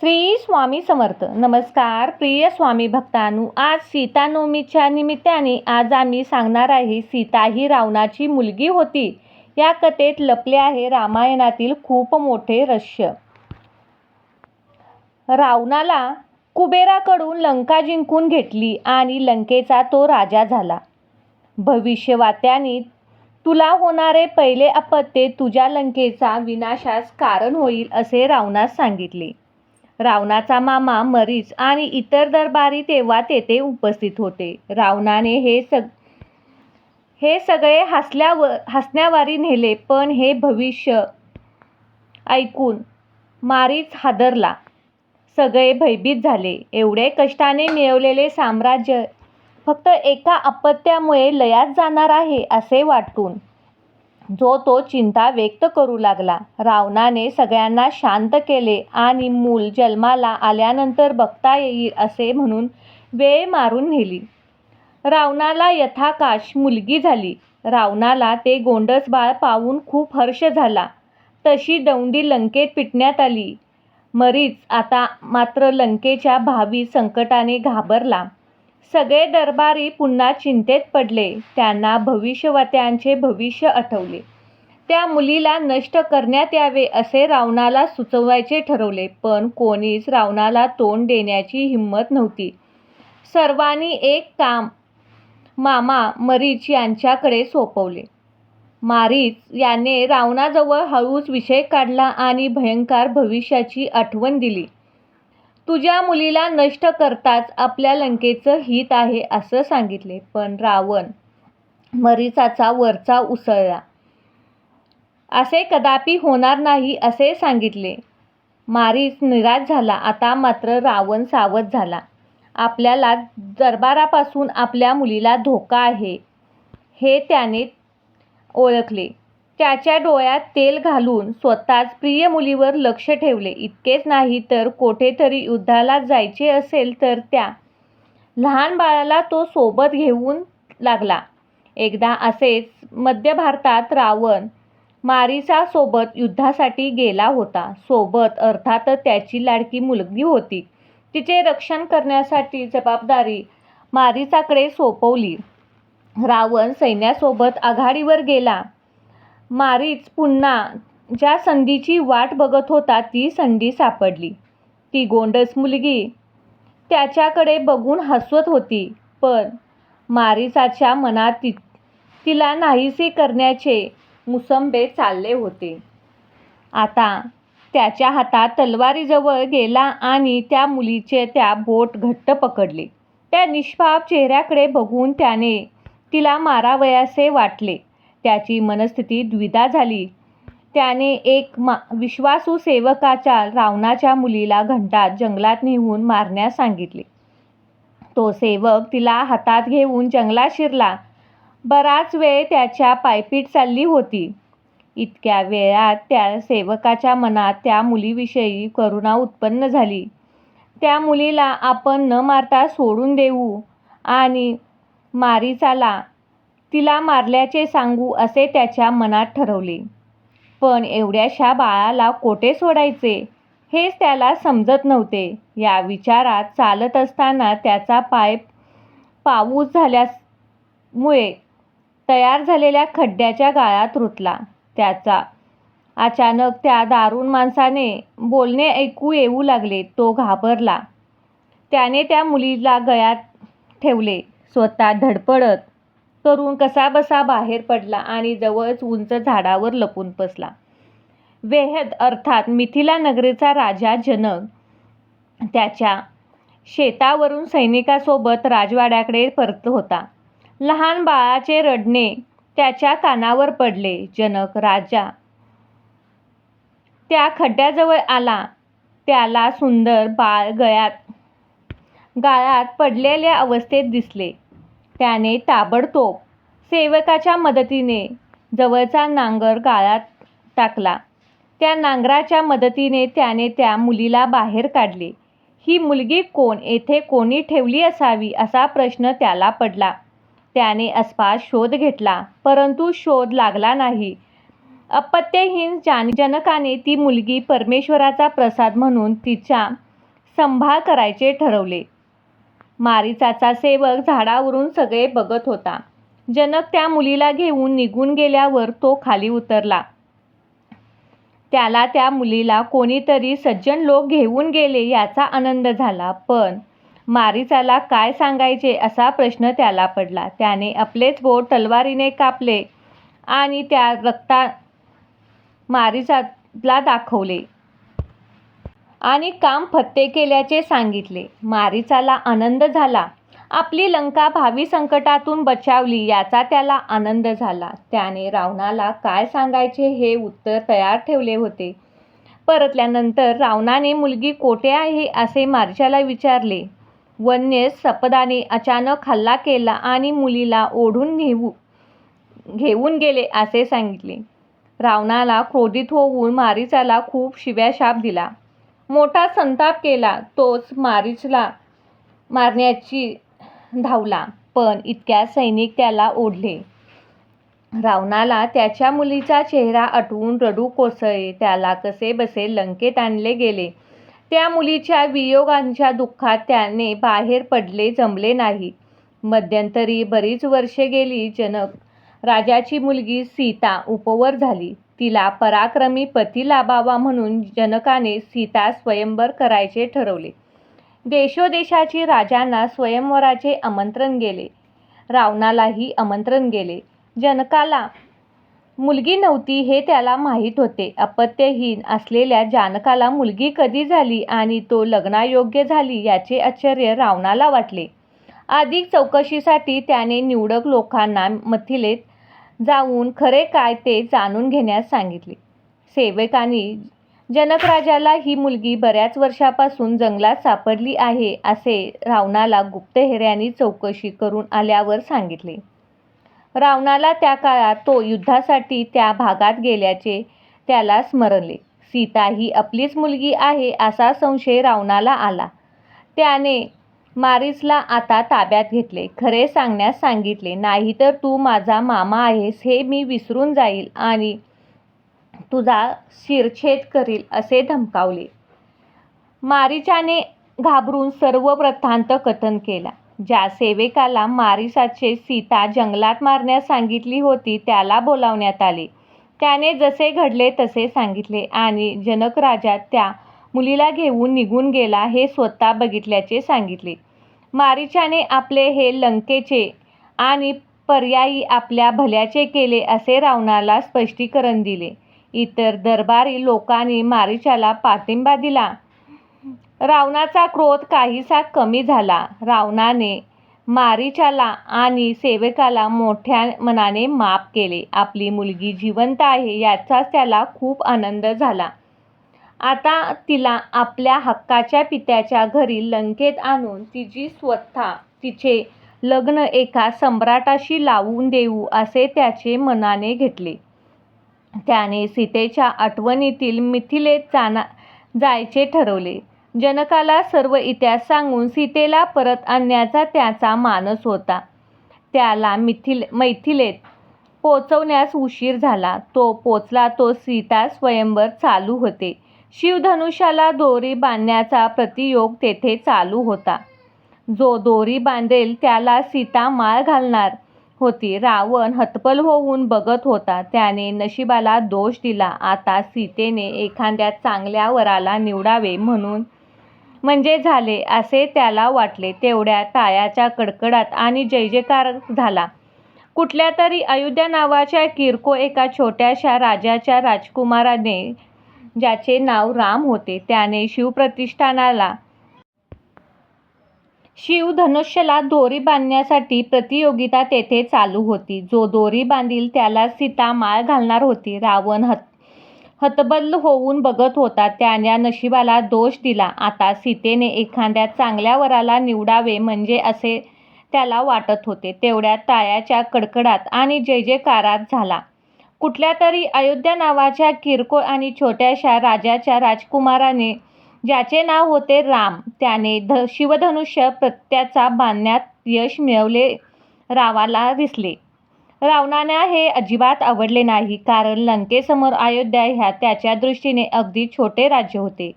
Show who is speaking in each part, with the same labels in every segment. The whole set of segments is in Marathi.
Speaker 1: श्री स्वामी समर्थ. नमस्कार प्रिय स्वामी भक्तांनो आज सीतानवमीच्या निमित्ताने आज आम्ही सांगणार आहे सीता ही रावणाची मुलगी होती. या कथेत लपले आहे रामायणातील खूप मोठे रहस्य. रावणाला कुबेराकडून लंका जिंकून घेतली आणि लंकेचा तो राजा झाला. भविष्यवात्याने तुला होणारे पहिले अपत्य तुझ्या लंकेचा विनाशास कारण होईल असे रावणास सांगितले. रावणाचा मामा मरीच आणि इतर दरबारी तेव्हा तेथे उपस्थित होते. रावणाने हे सग हे सगळे हसल्यावर हसण्यावारी नेले पण हे भविष्य ऐकून मारीच हादरला. सगळे भयभीत झाले. एवढे कष्टाने मिळवलेले साम्राज्य फक्त एका अपत्यामुळे लयात जाणार आहे असे वाटून जो तो चिंता व्यक्त करू लागला. रावणाने सगळ्यांना शांत केले आणि मूल जन्माला आल्यानंतर बघता येईल असे म्हणून वेळ मारून नेली. रावणाला यथाकाश मुलगी झाली. रावणाला ते गोंडस बाळ पाहून खूप हर्ष झाला. तशी दौंडी लंकेत पिटण्यात आली. मरीच आता मात्र लंकेच्या भावी संकटाने घाबरला. सगळे दरबारी पुन्हा चिंतेत पडले. त्यांना भविष्यवक्त्यांचे भविष्य आठवले. त्या मुलीला नष्ट करण्यात यावे असे रावणाला सुचवायचे ठरवले पण कोणीच रावणाला तोंड देण्याची हिंमत नव्हती. सर्वांनी एक काम मामा मरीच यांच्याकडे सोपवले. मारीच याने रावणाजवळ हळूच विषय काढला आणि भयंकर भविष्याची आठवण दिली. तुझ्या मुलीला नष्ट करताच आपल्या लंकेचं हित आहे असं सांगितले. पण रावण मरीचाचा वरचा उसळला. असे कदापि होणार नाही असे सांगितले. मारीच निराश झाला. आता मात्र रावण सावध झाला. आपल्याला दरबारापासून आपल्या मुलीला धोका आहे हे त्याने ओळखले. त्याच्या डोळ्यात तेल घालून स्वतःच प्रिय मुलीवर लक्ष ठेवले. इतकेच नाही तर कोठेतरी युद्धाला जायचे असेल तर त्या लहान बाळाला तो सोबत घेऊन लागला. एकदा असेच मध्य भारतात रावण मारीचा सोबत युद्धासाठी गेला होता. सोबत अर्थात त्याची लाडकी मुलगी होती. तिचे रक्षण करण्यासाठी जबाबदारी मारीचाकडे सोपवली. रावण सैन्यासोबत आघाडीवर गेला. मारीच पुन्हा ज्या संधीची वाट बघत होता ती संधी सापडली. ती गोंडस मुलगी त्याच्याकडे बघून हसवत होती पण मारिसाच्या मनात ति तिला नाहीसे करण्याचे मुसंबे चालले होते. आता त्याच्या हातात तलवारीजवळ गेला आणि त्या मुलीचे त्या बोट घट्ट पकडले. त्या निष्पाप चेहऱ्याकडे बघून त्याने तिला मारावयासे वाटले. त्याची मनस्थिती द्विधा झाली. त्याने एक मा विश्वासू सेवकाच्या रावणाच्या मुलीला घंटात जंगलात नेऊन मारण्यास सांगितले. तो सेवक तिला हातात घेऊन जंगलात शिरला. बराच वेळ त्याच्या पायपीट चालली होती. इतक्या वेळात त्या सेवकाच्या मनात त्या मुलीविषयी करुणा उत्पन्न झाली. त्या मुलीला आपण न मारता सोडून देऊ आणि मारीचाला तिला मारल्याचे सांगू असे त्याच्या मनात ठरवले. पण एवढ्याशा बाळाला कोठे सोडायचे? हेच त्याला समजत नव्हते. या विचारात चालत असताना त्याचा पाय पाऊस झाल्यामुळे तयार झालेल्या खड्ड्याच्या गाळात रुतला. त्याचा अचानक त्या दारुण माणसाने बोलणे ऐकू येऊ लागले. तो घाबरला. त्याने त्या मुलीला गळ्यात ठेवले. स्वतः धडपडत करून कसाबसा बाहेर पडला आणि जवळच उंच झाडावर लपून बसला. वेहद अर्थात मिथिला नगरीचा राजा जनक त्याच्या शेतावरून सैनिकासोबत राजवाड्याकडे परत होता. लहान बाळाचे रडणे त्याच्या कानावर पडले. जनक राजा त्या खड्ड्याजवळ आला. त्याला सुंदर बाळ गळ्यात गाळात पडलेल्या अवस्थेत दिसले. त्याने ताबडतोब सेवकाच्या मदतीने जवळचा नांगर गाळात टाकला. त्या नांगराच्या मदतीने त्याने त्या मुलीला बाहेर काढले. ही मुलगी कोण? येथे कोणी ठेवली असावी? असा प्रश्न त्याला पडला. त्याने आसपास शोध घेतला. परंतु शोध लागला नाही. अपत्यहीन जान जनकाने ती मुलगी परमेश्वराचा प्रसाद म्हणून तिच्या संभाळ करायचे ठरवले. मारीचाचा सेवक झाडावरून सगळे बघत होता. जनक त्या मुलीला घेऊन निघून गेल्यावर तो खाली उतरला. त्याला त्या मुलीला कोणीतरी सज्जन लोक घेऊन गेले याचा आनंद झाला. पण मारीचाला काय सांगायचे असा प्रश्न त्याला पडला. त्याने आपलेच बोट तलवारीने कापले आणि त्या रक्ता मारीचाला दाखवले. आणि काम फत्ते केल्याचे सांगितले. मारीचाला आनंद झाला. आपली लंका भावी संकटातून बचावली याचा त्याला आनंद झाला. त्याने रावणाला काय सांगायचे हे उत्तर तयार ठेवले होते. परतल्यानंतर रावणाने मुलगी कोठे आहे असे मारीचाला विचारले. वन्य सपदाने अचानक हल्ला केला आणि मुलीला ओढून घेऊ घेऊन गेले असे सांगितले. रावणाला क्रोधित होऊन मारीचाला खूप शिव्याशाप दिला. मोठा संताप केला. तोच मारीचला मारण्याची धावला. पण इतक्या सैनिक त्याला ओढले. रावणाला त्याच्या मुलीचा चेहरा आठवून रडू कोसळले. त्याला कसेबसे लंकेत आणले गेले. त्या मुलीच्या वियोगांच्या दुःखात त्याने बाहेर पडले जमले नाही. मध्यंतरी बरीच वर्षे गेली. जनक राजाची मुलगी सीता उपवर झाली. तिला पराक्रमी पती लाभावा म्हणून जनकाने सीता स्वयंवर करायचे ठरवले. देशोदेशाची राजांना स्वयंवराचे आमंत्रण गेले. रावणालाही आमंत्रण गेले. जनकाला मुलगी नव्हती हे त्याला माहीत होते. अपत्यहीन असलेल्या जानकाला मुलगी कधी झाली आणि तो लग्नायोग्य झाली याचे आश्चर्य रावणाला वाटले. अधिक चौकशीसाठी त्याने निवडक लोकांना मथिलेत जाऊन खरे काय ते जाणून घेण्यास सांगितले. सेवकांनी जनकराजाला ही मुलगी बऱ्याच वर्षापासून जंगलात सापडली आहे असे रावणाला गुप्तहेऱ्यांनी चौकशी करून आल्यावर सांगितले. रावणाला त्या काळात तो युद्धासाठी त्या भागात गेल्याचे त्याला स्मरले. सीता ही आपलीच मुलगी आहे असा संशय रावणाला आला. त्याने मारिसला आता ताब्यात घेतले. खरे सांगण्यास सांगितले. नाहीतर तू माझा मामा आहेस हे मी विसरून जाईल आणि तुझा शिरच्छेद करील असे धमकावले. मारिचाने घाबरून सर्व वृत्तांत कथन केला. ज्या सेवेकाला मारिसाचे सीता जंगलात मारण्यास सांगितली होती त्याला बोलावण्यात आले. त्याने जसे घडले तसे सांगितले आणि जनकराजा त्या मुलीला घेऊन निघून गेला हे स्वतः बघितल्याचे सांगितले. मारिचाने आपले हे लंकेचे आणि पर्यायी आपल्या भल्याचे केले असे रावणाला स्पष्टीकरण दिले. इतर दरबारी लोकांनी मारिचाला पाठिंबा दिला. रावणाचा क्रोध काहीसा कमी झाला. रावणाने मारीचाला आणि सेवकाला मोठ्या मनाने माफ केले. आपली मुलगी जिवंत आहे याचाच त्याला खूप आनंद झाला. आता तिला आपल्या हक्काच्या पित्याच्या घरी लंकेत आणून तिची स्वतः तिचे लग्न एका सम्राटाशी लावून देऊ असे त्याचे मनाने घेतले. त्याने सीतेच्या आठवणीतील मिथिलेत जायचे ठरवले. जनकाला सर्व इतिहास सांगून सीतेला परत आणण्याचा त्याचा मानस होता. त्याला मिथिल मैथिलेत पोचवण्यास उशीर झाला. तो पोचला तो सीता स्वयंवर चालू होते. शिवधनुष्याला दोरी बांधण्याचा प्रतियोग तेथे चालू होता. जो दोरी बांधेल त्याला सीता माळ घालणार होती. रावण हतबल होऊन बघत होता. त्याने नशिबाला दोष दिला. आता सीतेने एखाद्या चांगल्या वराला निवडावे म्हणून म्हणजे झाले असे त्याला वाटले. तेवढ्या टाळ्यांचा कडकडात आणि जयजयकार झाला. कुठल्या तरी अयोध्या नावाच्या किरकोळ एका छोट्याशा राजाच्या राजकुमाराने ज्याचे नाव राम होते त्याने शिवप्रतिष्ठानला शिवधनुष्याला दोरी बांधण्यासाठी प्रतियोगिता तेथे चालू होती. जो दोरी बांधील त्याला सीता माळ घालणार होती. रावण हत हतबल होऊन बघत होता. त्याने नशिबाला दोष दिला. आता सीतेने एखाद्या चांगल्या वराला निवडावे म्हणजे असे त्याला वाटत होते. तेवढ्या ताळ्याच्या कडकडात आणि जय जयकारात झाला. कुठल्या तरी अयोध्या नावाच्या किरकोळ आणि छोट्याशा राजाच्या राजकुमाराने ज्याचे नाव होते राम त्याने ध शिवधनुष्य प्रत्याचा बांधण्यात यश मिळवले रावाला दिसले. रावणाला हे अजिबात आवडले नाही. कारण लंकेसमोर अयोध्या ह्या त्याच्या दृष्टीने अगदी छोटे राज्य होते.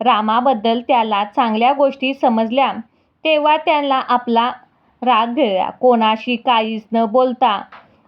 Speaker 1: रामाबद्दल त्याला चांगल्या गोष्टी समजल्या तेव्हा त्याला आपला राग गिळला. कोणाशी काहीच न बोलता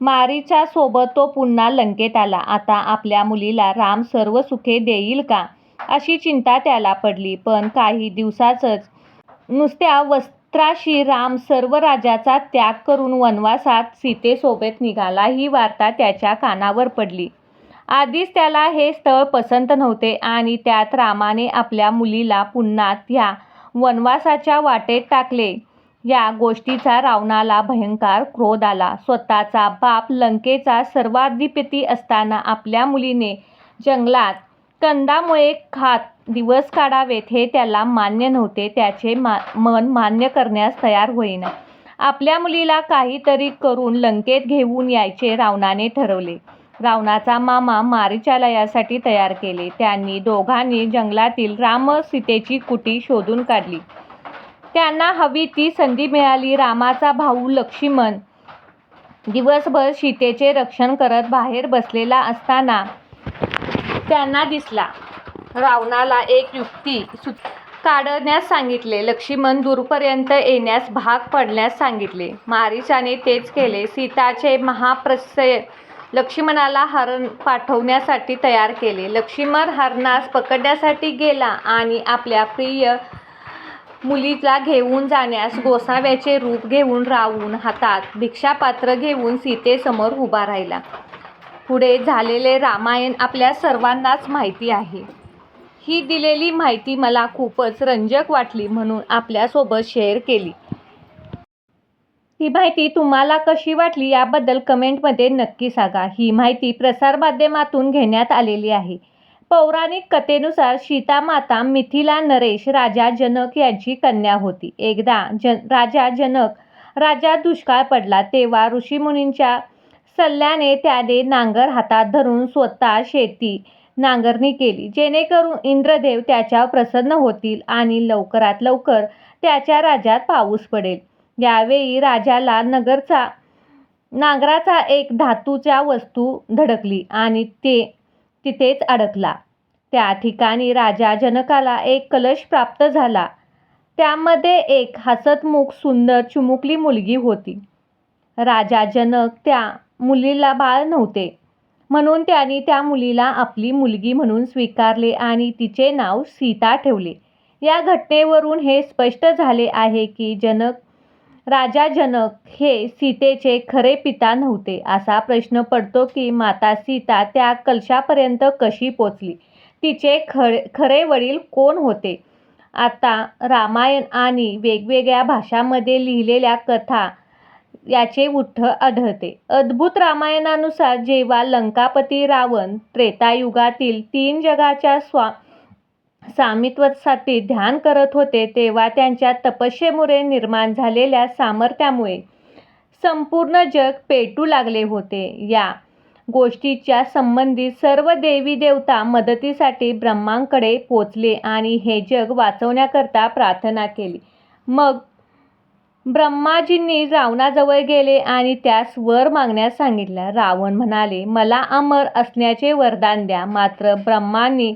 Speaker 1: मारीचासोबत तो पुन्हा लंकेत आला. आता आपल्या मुलीला राम सर्व सुखे देईल का, अशी चिंता त्याला पडली. पण काही दिवसाचच नुसत्या वस्त्राशी राम सर्व राज्याचा त्याग करून वनवासात सीतेसोबत निघाला ही वार्ता त्याच्या कानावर पडली. आधीच त्याला हे स्थळ पसंत नव्हते आणि त्यात रामाने आपल्या मुलीला पुन्हा त्या वनवासाच्या वाटेत टाकले या गोष्टीचा रावणाला भयंकर क्रोध आला. स्वतःचा बाप लंकेचा सर्वाधिपती असताना आपल्या मुलीने जंगलात कंदामुळे खात दिवस काढावेत हे त्याला मान्य नव्हते. त्याचे मा मन मान्य करण्यास तयार होईना. आपल्या मुलीला काहीतरी करून लंकेत घेऊन यायचे रावणाने ठरवले. रावणाचा मामा मारीचाला यासाठी तयार केले. त्यांनी दोघांनी जंगलातील राम-सीतेची कुटी शोधून काढली. त्यांना हवी ती संधी मिळाली. रामाचा भाऊ लक्ष्मण दिवसभर सीतेचे रक्षण करत बाहेर बसलेला असताना त्यांना दिसला. रावणाला एक युक्ती काढण्यास सांगितले. लक्ष्मण दूरपर्यंत येण्यास भाग पडण्यास सांगितले. मारीचाने तेच केले. सीताचे महाप्रस्य लक्ष्मणाला हरण पाठवण्यासाठी तयार केले. लक्ष्मण हरणास पकडण्यासाठी गेला आणि आपल्या प्रिय मुलीला घेऊन जाण्यास गोसाव्याचे रूप घेऊन राहून हातात भिक्षापात्र घेऊन सीतेसमोर उभा राहिला. पुढे झालेले रामायण आपल्या सर्वांनाच माहिती आहे. ही दिलेली माहिती मला खूपच रंजक वाटली म्हणून आपल्यासोबत शेअर केली. ही माहिती तुम्हाला कशी वाटली याबद्दल कमेंटमध्ये नक्की सांगा. ही माहिती प्रसारमाध्यमातून घेण्यात आलेली आहे. पौराणिक कथेनुसार सीतामाता मिथिला नरेश राजा जनक यांची कन्या होती. एकदा जन राजा जनक राजा दुष्काळ पडला तेव्हा ऋषीमुनींच्या सल्ल्याने त्याने नांगर हातात धरून स्वतः शेती नांगरणी केली जेणेकरून इंद्रदेव त्याच्यावर प्रसन्न होतील आणि लवकरात लवकर त्याच्या राज्यात पाऊस पडेल. यावेळी राजाला नगरचा नांगराचा एक धातूच्या वस्तू धडकली आणि ते तिथेच अडकला. त्या ठिकाणी राजा जनकाला एक कलश प्राप्त झाला. त्यामध्ये एक हसतमुख सुंदर चुमुकली मुलगी होती. राजा जनक त्या मुलीला बाळ नव्हते म्हणून त्यांनी त्या मुलीला आपली मुलगी म्हणून स्वीकारले आणि तिचे नाव सीता ठेवले. या घटनेवरून हे स्पष्ट झाले आहे की जनक राजा जनक हे सीतेचे खरे पिता नव्हते. असा प्रश्न पडतो की माता सीता त्या कलशापर्यंत कशी पोचली? तिचे खरे खरे वडील कोण होते? आता रामायण आणि वेगवेगळ्या भाषांमध्ये लिहिलेल्या कथा याचे उठ्ठ आढळते. अद्भुत रामायणानुसार जेव्हा लंकापती रावण त्रेतायुगातील तीन जगाच्या स्वा स्वामित्वासाठी ध्यान करत होते तेव्हा त्यांच्या तपस्येमुळे निर्माण झालेल्या सामर्थ्यामुळे संपूर्ण जग पेटू लागले होते. या गोष्टीच्या संबंधित सर्व देवी-देवता मदतीसाठी ब्रह्मांकडे पोचले आणि हे जग वाचवण्याकरता प्रार्थना केली. मग ब्रह्माजींनी रावणाजवळ गेले आणि त्यास वर मागण्यास सांगितलं रावण म्हणाले मला अमर असण्याचे वरदान द्या. मात्र ब्रह्मांनी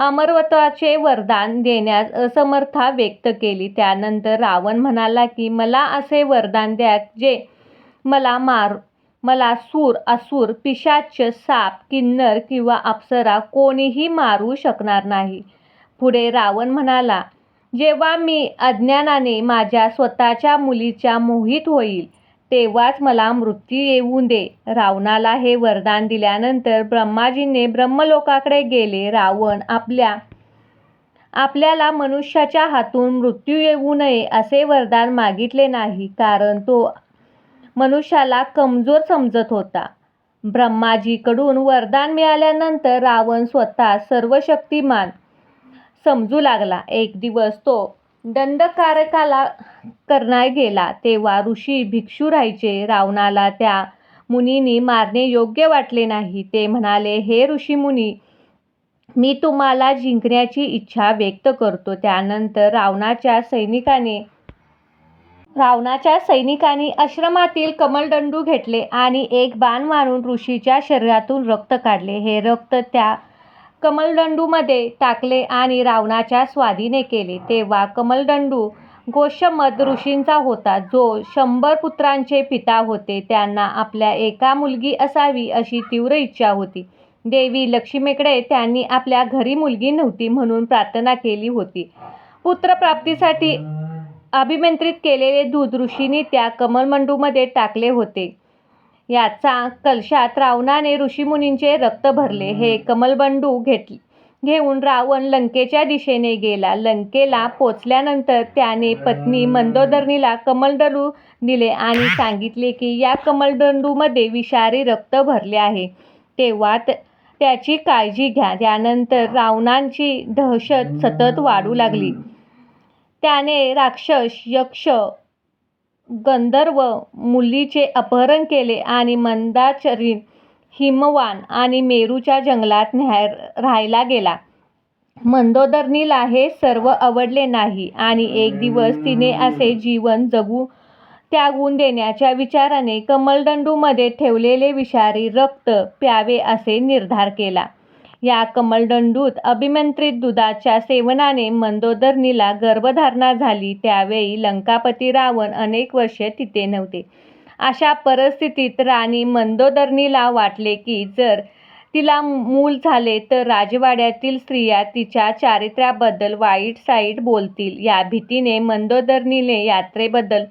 Speaker 1: अमरत्वाचे वरदान देण्यास असमर्थता व्यक्त केली. त्यानंतर रावण म्हणाला की मला असे वरदान द्या जे मला मार मला सूर, असूर पिशाच, साप, किन्नर किंवा अप्सरा कोणीही मारू शकणार नाही. पुढे रावण म्हणाला, जेव्हा मी अज्ञानाने माझ्या स्वतःच्या मुलीच्या मोहित होईल तेव्हाच मला मृत्यू येऊ दे. रावणाला हे वरदान दिल्यानंतर ब्रह्माजीने ब्रह्मलोकाकडे गेले. रावण आपल्या आपल्याला मनुष्याच्या हातून मृत्यू येऊ नये असे वरदान मागितले नाही कारण तो मनुष्याला कमजोर समजत होता. ब्रह्माजीकडून वरदान मिळाल्यानंतर रावण स्वतःला सर्वशक्तिमान समजू लागला. एक दिवस तो दंडकारण्याला गेला तेव्हा ऋषी भिक्षू राहायचे. रावणाला त्या मुनीनी मारणे योग्य वाटले नाही. ते म्हणाले, हे ऋषीमुनी, मी तुम्हाला जिंकण्याची इच्छा व्यक्त करतो. त्यानंतर रावणाच्या सैनिकांनी आश्रमातील कमलदंडू घेतले आणि एक बाण मारून ऋषीच्या शरीरातून रक्त काढले. हे रक्त त्या कमलदंडूमध्ये टाकले आणि रावणाच्या स्वाधीने केले. तेव्हा कमलदंडू गोशमद ऋषींचा होता, जो शंभर पुत्रांचे पिता होते. त्यांना आपल्या एका मुलगी असावी अशी तीव्र इच्छा होती. देवी लक्ष्मीकडे त्यांनी आपल्या घरी मुलगी नव्हती म्हणून प्रार्थना केली होती. पुत्रप्राप्तीसाठी अभिमंत्रित केलेले दूध ऋषींनी त्या कमलदंडूमध्ये टाकले होते. याच कलशात रावणाने ऋषीमुनींचे रक्त भरले. हे कमलदंडू घेऊन रावण लंकेच्या दिशेने गेला. लंकेला पोचल्यानंतर त्याने पत्नी मंदोदरीला कमलदंडू दिले आणि सांगितले की या कमलदंडूमध्ये विषारी रक्त भरले आहे, तेव्हा त्याची काळजी घ्या. त्यानंतर रावणाची दहशत सतत वाढू लागली. त्याने राक्षस, यक्ष, गंधर्व मुलीचे अपहरण केले आणि मंदाकिनी, हिमवान आणि मेरूच्या जंगलात राहायला गेला. मंदोदरणीला हे सर्व आवडले नाही आणि एक दिवस तिने असे जीवन जगू त्यागून देण्याच्या विचाराने कमलदंडूमध्ये ठेवलेले विषारी रक्त प्यावे असे निर्धार केला. या कमलदंडूत अभिमंत्रित दुधाच्या सेवनाने मंदोदरणीला गर्भधारणा झाली. त्यावेळी लंकापती रावण अनेक वर्षे तिथे नव्हते. अशा परिस्थितीत राणी मंदोदरणीला वाटले की जर तिला मूल झाले तर राजवाड्यातील स्त्रिया तिच्या चारित्र्याबद्दल वाईट-साईट बोलतील. या भीतीने मंदोदरणीने यात्रेबद्दल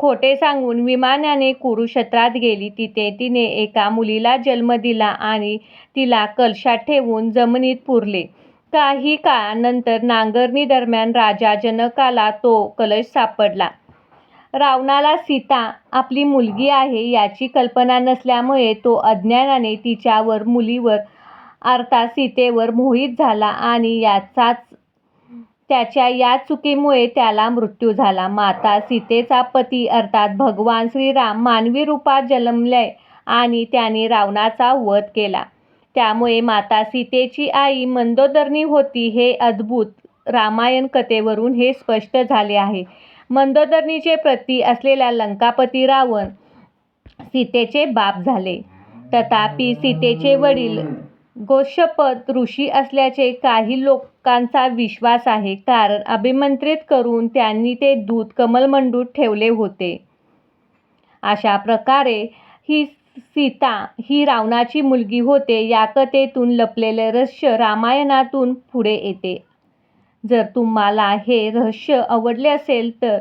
Speaker 1: खोटे सांगून विमानाने कुरुक्षेत्रात गेली. तिथे तिने एका मुलीला जन्म दिला आणि तिला कलशात ठेवून जमिनीत पुरले. काही काळानंतर नांगरणीदरम्यान राजा जनकाला तो कलश सापडला. रावणाला सीता आपली मुलगी आहे याची कल्पना नसल्यामुळे तो अज्ञानाने तिच्यावर, मुलीवर अर्थात सीतेवर मोहित झाला आणि याचाच त्याच्या या चुकीमुळे त्याला मृत्यू झाला. माता सीतेचा पती अर्थात भगवान श्रीराम मानवी रूपात जन्मले आणि त्याने रावणाचा वध केला. त्यामुळे माता सीतेची आई मंदोदरणी होती हे अद्भुत रामायण कथेवरून हे स्पष्ट झाले आहे. मंदोदरणीचे पती असलेला लंकापती रावण सीतेचे बाप झाले. तथापि, सीतेचे वडील गोशपद ऋषी असल्याचे काही लोकांचा विश्वास आहे, कारण अभिमंत्रित करून त्यांनी ते दूध कमलमंडूत ठेवले होते. अशा प्रकारे ही सीता ही रावणाची मुलगी होते. या कथेतून लपलेले रहस्य रामायणातून पुढे येते. जर तुम्हाला हे रहस्य आवडले असेल तर